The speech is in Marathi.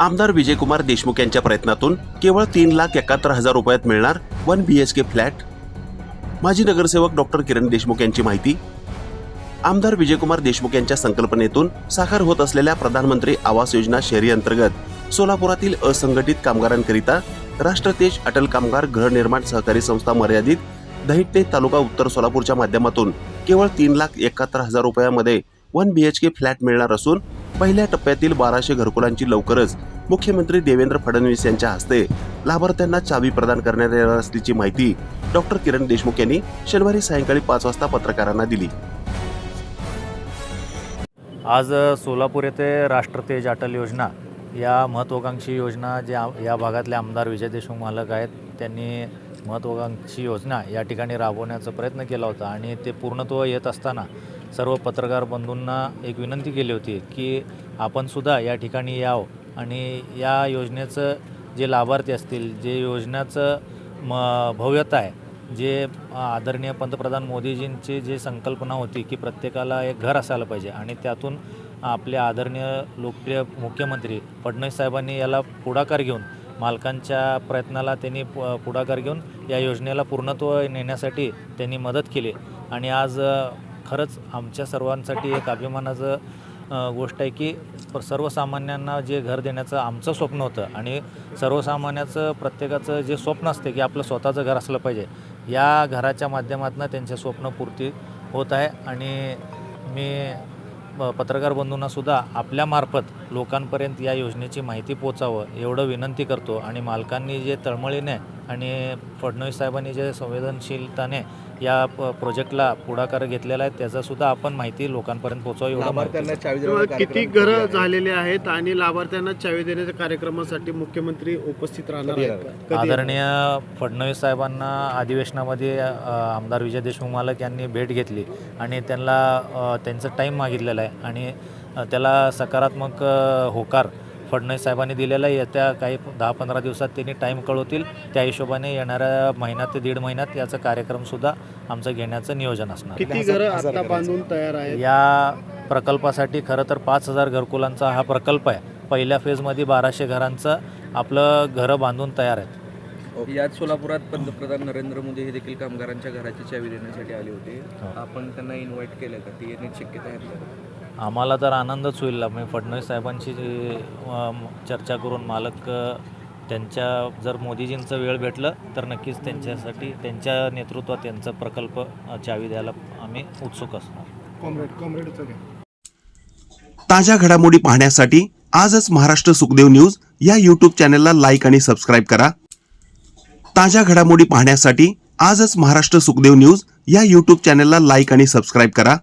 आमदार विजयकुमार देशमुख यांच्या प्रयत्नातून केवळ तीन लाख एकाहत्तर हजार रुपयात मिळणार one B H K flat. माजी नगरसेवक डॉक्टर किरण देशमुख यांची माहिती. आमदार विजयकुमार देशमुख यांच्या संकल्पनेतून साकार होत असलेल्या प्रधानमंत्री आवास योजना शहरी अंतर्गत सोलापुरातील असंघटित कामगारांकरिता राष्ट्रतेज अटल कामगार गृहनिर्माण सहकारी संस्था मर्यादित दहिटणे तालुका उत्तर सोलापूरच्या माध्यमातून केवळ तीन लाख एकाहत्तर हजार रुपयामध्ये one B H K flat मिळणार असून पहिल्या टप्प्यातील बाराशे घरकुलांची लवकरच मुख्यमंत्री देवेंद्र फडणवीस यांच्या हस्ते लाभार्थ्यांना चावी प्रदान करण्यात येणार असल्याची माहिती डॉक्टर किरण देशमुख यांनी शनिवारी सायंकाळी पाच वाजता पत्रकारांना दिली. आज सोलापूर येथे राष्ट्रतेज अटल योजना या महत्त्वाकांक्षी योजना ज्या या भागातले आमदार विजय देशमुख मालक आहेत त्यांनी महत्त्वाकांक्षी योजना या ठिकाणी राबवण्याचा प्रयत्न केला होता आणि ते पूर्णत्व येत असताना सर्व पत्रकार बंधूंना एक विनंती केली होती की आपणसुद्धा या ठिकाणी यावं. आणि या योजनेचं जे लाभार्थी असतील जे योजनेचं म भव्यता आहे जे आदरणीय पंतप्रधान मोदीजींची जी संकल्पना होती की प्रत्येकाला एक घर असायला पाहिजे आणि त्यातून आपले आदरणीय लोकप्रिय मुख्यमंत्री फडणवीस साहेबांनी याला पुढाकार घेऊन मालकांच्या प्रयत्नाला त्यांनी प- पुढाकार घेऊन या योजनेला पूर्णत्व नेण्यासाठी त्यांनी मदत केली. आणि आज खरंच आमच्या सर्वांसाठी एक अभिमानाचं गोष्ट आहे की सर्वसामान्यांना जे घर देण्याचं आमचं स्वप्न होतं आणि सर्वसामान्याचं प्रत्येकाचं जे स्वप्न असते की आपलं स्वतःचं घर असलं पाहिजे या घराच्या माध्यमातून त्यांचे स्वप्न पूर्ती होत आहे आणि मी प- पत्रकार बंधूंनासुद्धा आपल्यामार्फत लोकांपर्यंत या योजनेची माहिती पोचावं एवढं विनंती करतो आणि मालकांनी जे तळमळीने आणि फडणवीस साहेबांनी जे संवेदनशीलताने या प- प्रोजेक्टला पुढाकार घेतलेला आहे त्याचासुद्धा आपण माहिती लोकांपर्यंत पोचावं एवढं माहिती लाभार्थ्यांना चावी तेव्हा देण्याचा किती कार्यक्रम घरं? झालेले आहेत आणि लाभार्थ्यांना चावी देण्याच्या कार्यक्रमासाठी मुख्यमंत्री उपस्थित राहणार कधी आहेत येणार? का? कधी आदरणीय फडणवीस साहेबांना अधिवेशनामध्ये अ, आमदार विजय देशमुख मालक यांनी भेट घेतली आणि त्यांना अ, त्यांचं टाईम मागितलेलं आहे आणि अ, त्याला सकारात्मक अ, होकार फडणवीस साहेबांनी दिलेला आहे. येत्या काही दहा पंधरा दिवसात त्यांनी टाईम कळवतील. त्या हिशोबाने येणाऱ्या महिन्यात ते दीड महिन्यात याचा कार्यक्रमसुद्धा आमचं घेण्याचं नियोजन असणार. बांधून तयार आहेत? या प्रकल्पासाठी खरं तर पाच हजार घरकुलांचा हा प्रकल्प आहे. पहिल्या फेजमध्ये बाराशे घरांचं आपलं घरं बांधून तयार आहेत. याच सोलापुरात पंतप्रधान नरेंद्र मोदी हे देखील कामगारांच्या घराची चावी देण्यासाठी आले होते. हो. आपण त्यांना इन्व्हाइट केलं का? ती शक्यता आहे? आम्हाला तर आनंदच होईल. मी फडणवीस साहेबांशी चर्चा करून मालक त्यांच्या जर मोदीजींचं वेळ भेटलं तर नक्कीच त्यांच्यासाठी त्यांच्या नेतृत्वात त्यांचा प्रकल्प चावी द्यायला आम्ही उत्सुक असणार. ताज्या घडामोडी पाहण्यासाठी आजच महाराष्ट्र सुखदेव न्यूज या यूट्यूब चॅनलला लाईक आणि सबस्क्राईब करा. ताज्या घडामोडी पाहण्यासाठी आजच महाराष्ट्र सुखदेव न्यूज या यूट्यूब चॅनलला लाईक आणि सबस्क्राईब करा.